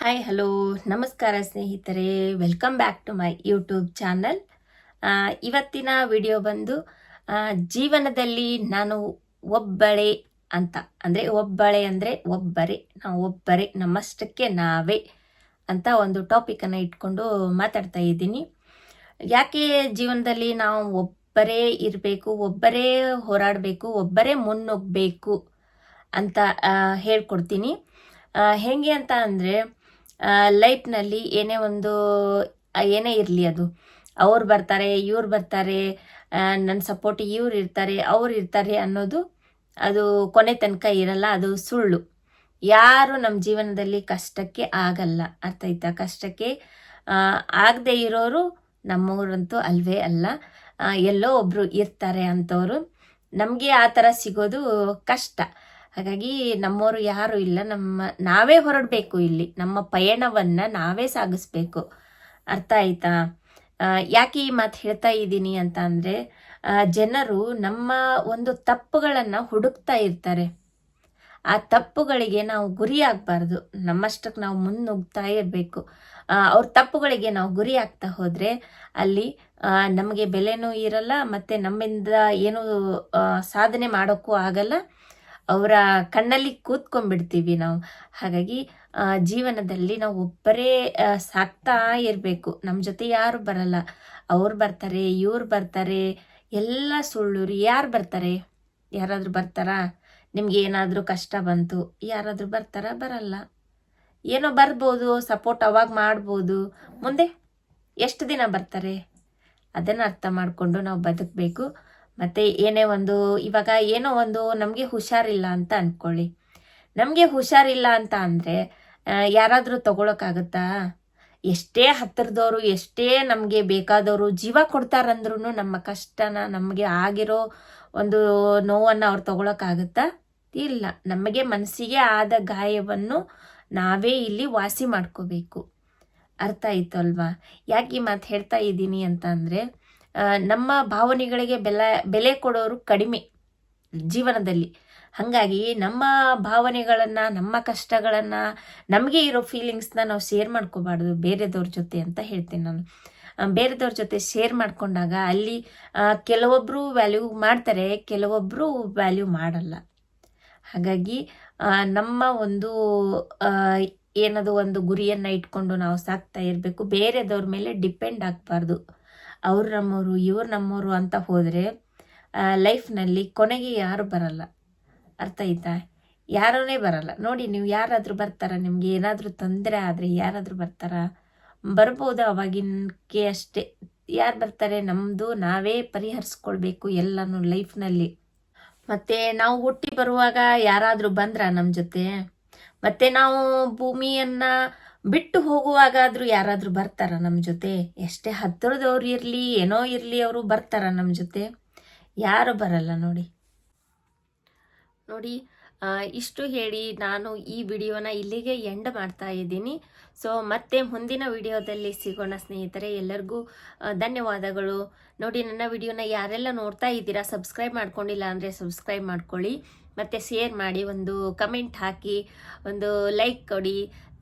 Hi hello ನಮಸ್ಕಾರ ಸ್ನೇಹಿತರೆ. Welcome back to my YouTube channel ಇವತ್ತಿನ ವಿಡಿಯೋ ಬಂದು ಜೀವನದಲ್ಲಿ ನಾನು ಒಬ್ಬಳೆ ಅಂತ. ಅಂದರೆ ಒಬ್ಬಳೆ ಅಂದರೆ ಒಬ್ಬರೇ. ನಾವು ಒಬ್ಬರೇ. ನಮ್ಮಷ್ಟಕ್ಕೆ ನಾವೇ ಅಂತ ಒಂದು ಟಾಪಿಕನ್ನು ಇಟ್ಕೊಂಡು ಮಾತಾಡ್ತಾ ಇದ್ದೀನಿ. ಯಾಕೆ ಜೀವನದಲ್ಲಿ ನಾವು ಒಬ್ಬರೇ ಇರಬೇಕು, ಒಬ್ಬರೇ ಹೋರಾಡಬೇಕು, ಒಬ್ಬರೇ ಮುನ್ನುಗ್ಗಬೇಕು ಅಂತ ಹೇಳ್ಕೊಡ್ತೀನಿ. ಹೆಂಗೆ ಅಂತ ಅಂದರೆ ಲೈಫ್ನಲ್ಲಿ ಏನೇ ಒಂದು ಏನೇ ಇರಲಿ ಅದು. ಅವ್ರು ಬರ್ತಾರೆ, ಇವ್ರು ಬರ್ತಾರೆ ನನ್ನ ಸಪೋರ್ಟ್ ಇವ್ರು ಇರ್ತಾರೆ, ಅವ್ರು ಇರ್ತಾರೆ ಅನ್ನೋದು ಅದು ಕೊನೆ ತನಕ ಇರಲ್ಲ, ಅದು ಸುಳ್ಳು. ಯಾರು ನಮ್ಮ ಜೀವನದಲ್ಲಿ ಕಷ್ಟಕ್ಕೆ ಆಗಲ್ಲ. ಅರ್ಥ ಆಯ್ತಾ? ಕಷ್ಟಕ್ಕೆ ಆಗದೆ ಇರೋರು ನಮ್ಮೂರಂತೂ ಅಲ್ವೇ ಅಲ್ಲ. ಎಲ್ಲೋ ಒಬ್ಬರು ಇರ್ತಾರೆ ಅಂಥವ್ರು ನಮಗೆ ಆ ಥರ ಸಿಗೋದು ಕಷ್ಟ. ಹಾಗಾಗಿ ನಮ್ಮವರು ಯಾರು ಇಲ್ಲ. ನಮ್ಮ, ನಾವೇ ಹೊರಡಬೇಕು ಇಲ್ಲಿ. ನಮ್ಮ ಪಯಣವನ್ನು ನಾವೇ ಸಾಗಿಸ್ಬೇಕು. ಅರ್ಥ ಆಯ್ತಾ? ಯಾಕೆ ಈ ಮಾತು ಹೇಳ್ತಾ ಇದ್ದೀನಿ ಅಂತ ಅಂದರೆ ಜನರು ನಮ್ಮ ಒಂದು ತಪ್ಪುಗಳನ್ನು ಹುಡುಕ್ತಾ ಇರ್ತಾರೆ. ಆ ತಪ್ಪುಗಳಿಗೆ ನಾವು ಗುರಿ ಆಗಬಾರ್ದು. ನಮ್ಮಷ್ಟಕ್ಕೆ ನಾವು ಮುನ್ನುಗ್ತಾ ಇರಬೇಕು. ಅವ್ರ ತಪ್ಪುಗಳಿಗೆ ನಾವು ಗುರಿ ಆಗ್ತಾ ಹೋದರೆ ಅಲ್ಲಿ ನಮಗೆ ಬೆಲೆನೂ ಇರಲ್ಲ, ಮತ್ತು ನಮ್ಮಿಂದ ಏನು ಸಾಧನೆ ಮಾಡೋಕ್ಕೂ ಆಗಲ್ಲ. ಅವರ ಕಣ್ಣಲ್ಲಿ ಕೂತ್ಕೊಂಡ್ಬಿಡ್ತೀವಿ ನಾವು. ಹಾಗಾಗಿ ಜೀವನದಲ್ಲಿ ನಾವು ಒಬ್ಬರೇ ಸಾಕ್ತಾ ಇರಬೇಕು. ನಮ್ಮ ಜೊತೆ ಯಾರು ಬರಲ್ಲ. ಅವ್ರು ಬರ್ತಾರೆ, ಇವ್ರು ಬರ್ತಾರೆ, ಎಲ್ಲ ಸುಳ್ಳು ರೀ ಯಾರು ಬರ್ತಾರೆ? ಯಾರಾದರೂ ಬರ್ತಾರಾ? ನಿಮ್ಗೆ ಏನಾದರೂ ಕಷ್ಟ ಬಂತು, ಯಾರಾದರೂ ಬರ್ತಾರಾ? ಬರಲ್ಲ. ಏನೋ ಬರ್ಬೋದು, ಸಪೋರ್ಟ್ ಅವಾಗ ಮಾಡ್ಬೋದು. ಮುಂದೆ ಎಷ್ಟು ದಿನ ಬರ್ತಾರೆ? ಅದನ್ನು ಅರ್ಥ ಮಾಡಿಕೊಂಡು ನಾವು ಬದುಕಬೇಕು. ಮತ್ತು ಏನೇ ಒಂದು, ಇವಾಗ ಏನೋ ಒಂದು ನಮಗೆ ಹುಷಾರಿಲ್ಲ ಅಂತ ಅಂದ್ಕೊಳ್ಳಿ ನಮಗೆ ಹುಷಾರಿಲ್ಲ ಅಂತ ಅಂದರೆ ಯಾರಾದರೂ ತಗೊಳಕ್ಕಾಗತ್ತಾ? ಎಷ್ಟೇ ಹತ್ತಿರದವರು, ಎಷ್ಟೇ ನಮಗೆ ಬೇಕಾದವರು ಜೀವ ಕೊಡ್ತಾರಂದ್ರೂ ನಮ್ಮ ಕಷ್ಟನ ನಮಗೆ ಆಗಿರೋ ಒಂದು ನೋವನ್ನು ಅವ್ರು ತಗೊಳಕ್ಕಾಗತ್ತಾ? ಇಲ್ಲ. ನಮಗೆ ಮನಸ್ಸಿಗೆ ಆದ ಗಾಯವನ್ನು ನಾವೇ ಇಲ್ಲಿ ವಾಸಿ ಮಾಡ್ಕೋಬೇಕು. ಅರ್ಥ ಆಯ್ತು ಅಲ್ವಾ ಯಾಕೆ ಈ ಮಾತು ಹೇಳ್ತಾ ಇದ್ದೀನಿ ಅಂತ ಅಂದರೆ ನಮ್ಮ ಭಾವನೆಗಳಿಗೆ ಬೆಲೆ ಬೆಲೆ ಕೊಡೋರು ಕಡಿಮೆ ಜೀವನದಲ್ಲಿ. ಹಾಗಾಗಿ ನಮ್ಮ ಭಾವನೆಗಳನ್ನು, ನಮ್ಮ ಕಷ್ಟಗಳನ್ನು, ನಮಗೆ ಇರೋ ಫೀಲಿಂಗ್ಸ್ನ ನಾವು ಶೇರ್ ಮಾಡ್ಕೋಬಾರ್ದು ಬೇರೆದವ್ರ ಜೊತೆ ಅಂತ ಹೇಳ್ತೀನಿ ನಾನು. ಬೇರೆದವ್ರ ಜೊತೆ ಶೇರ್ ಮಾಡಿಕೊಂಡಾಗ ಅಲ್ಲಿ ಕೆಲವೊಬ್ಬರು ವ್ಯಾಲ್ಯೂ ಮಾಡ್ತಾರೆ ಕೆಲವೊಬ್ಬರು ವ್ಯಾಲ್ಯೂ ಮಾಡಲ್ಲ. ಹಾಗಾಗಿ ನಮ್ಮ ಒಂದು ಏನದು ಒಂದು ಗುರಿಯನ್ನು ಇಟ್ಕೊಂಡು ನಾವು ಸಾಕ್ತಾ ಇರಬೇಕು. ಬೇರೆದವ್ರ ಮೇಲೆ ಡಿಪೆಂಡ್ ಆಗಬಾರ್ದು. ಅವ್ರು ನಮ್ಮವರು ಇವ್ರು ನಮ್ಮವರು ಅಂತ ಹೋದರೆ ಲೈಫ್ನಲ್ಲಿ ಕೊನೆಗೆ ಯಾರು ಬರಲ್ಲ. ಅರ್ಥ ಆಯ್ತಾ? ಯಾರೇ ಬರಲ್ಲ. ನೋಡಿ, ನೀವು ಯಾರಾದರೂ ಬರ್ತಾರಾ? ನಿಮ್ಗೆ ಏನಾದರೂ ತೊಂದರೆ ಆದರೆ ಯಾರಾದರೂ ಬರ್ತಾರಾ? ಬರ್ಬೋದು ಅವಾಗಿನಕ್ಕೆ ಅಷ್ಟೇ. ಯಾರು ಬರ್ತಾರೆ? ನಮ್ಮದು ನಾವೇ ಪರಿಹರಿಸ್ಕೊಳ್ಬೇಕು ಎಲ್ಲನೂ ಲೈಫ್ನಲ್ಲಿ ಮತ್ತು ನಾವು ಹುಟ್ಟಿ ಬರುವಾಗ ಯಾರಾದರೂ ಬಂದ್ರ ನಮ್ಮ ಜೊತೆ? ಮತ್ತು ನಾವು ಭೂಮಿಯನ್ನು ಬಿಟ್ಟು ಹೋಗುವಾಗಾದರೂ ಯಾರಾದರೂ ಬರ್ತಾರ ನಮ್ಮ ಜೊತೆ? ಎಷ್ಟೇ ಹತ್ತಿರದವ್ರು ಇರಲಿ, ಏನೋ ಇರಲಿ ಅವರು ಬರ್ತಾರ ನಮ್ಮ ಜೊತೆ? ಯಾರು ಬರಲ್ಲ ನೋಡಿ. ನೋಡಿ ಇಷ್ಟು ಹೇಳಿ ನಾನು ಈ ವಿಡಿಯೋನ ಇಲ್ಲಿಗೆ ಎಂಡ್ ಮಾಡ್ತಾ ಇದ್ದೀನಿ. ಸೊ ಮತ್ತೆ ಮುಂದಿನ ವಿಡಿಯೋದಲ್ಲಿ ಸಿಗೋಣ ಸ್ನೇಹಿತರೆ. ಎಲ್ಲರಿಗೂ ಧನ್ಯವಾದಗಳು. ನೋಡಿ, ನನ್ನ ವಿಡಿಯೋನ ಯಾರೆಲ್ಲ ನೋಡ್ತಾ ಇದ್ದೀರಾ ಸಬ್ಸ್ಕ್ರೈಬ್ ಮಾಡ್ಕೊಂಡಿಲ್ಲ ಅಂದರೆ ಸಬ್ಸ್ಕ್ರೈಬ್ ಮಾಡ್ಕೊಳ್ಳಿ. ಮತ್ತು ಶೇರ್ ಮಾಡಿ, ಒಂದು ಕಮೆಂಟ್ ಹಾಕಿ, ಒಂದು ಲೈಕ್ ಕೊಡಿ.